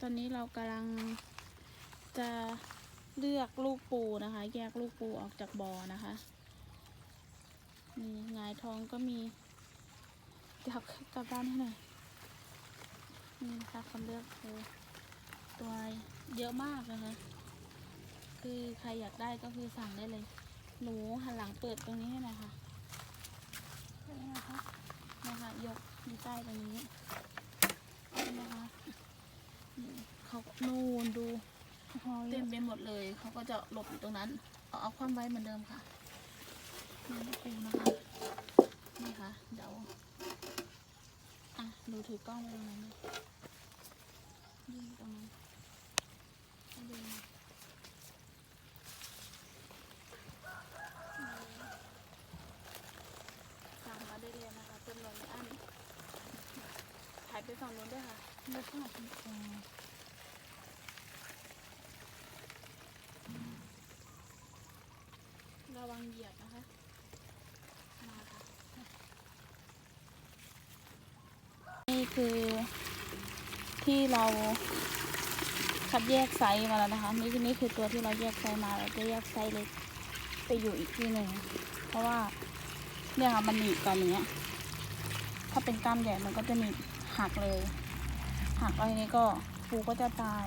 ตอนนี้เรากำลังจะเลือกลูกปูนะคะ แยกลูกปูออกจากบ่อนะคะมีหงายท้องก็มีกลับกลับบ้านให้หน่อยนี่นะคะคนเลือกคือตัวเยอะมากนะคะ คือใครอยากได้ก็คือสั่งได้เลย หนูหันหลังเปิดตรงนี้ให้หน่อยค่ะนี่นะคะนะคะยกอยู่ใต้ตรงนี้นะคะนี่ เขานูนดูเต็มไปหมดเลย เขาก็จะหลบอยู่ตรงนั้น เอาเอาความไว้เหมือนเดิมค่ะนี่ลูกปูนะคะนี่ค่ะเดี๋ยวอะหนูถือกล้องไว้ตรงนั้นนะยืนตรงนั้นให้ดูนะสั่งมาได้เลยนะคะจำนวนไม่อั้นถ่ายไปฝั่งนู้นด้วยค่ะแล้วก็คุณครูระ วังเหยียบนะคะ มาค่ะ นี่คือที่เราคัดแยกไซส์มาแล้วนะคะ นี่คือนี่คือตัวที่เราแยกไซส์มาเราจะแยกไซส์เล็กไปอยู่อีกที่หนึ่ง เพราะว่าเนี่ยค่ะมันหนีบกันอย่างเนี้ย ถ้าเป็นกล้ามใหญ่มันก็จะหนีบหักเลย หักอะไรนี้ก็ปูก็จะตาย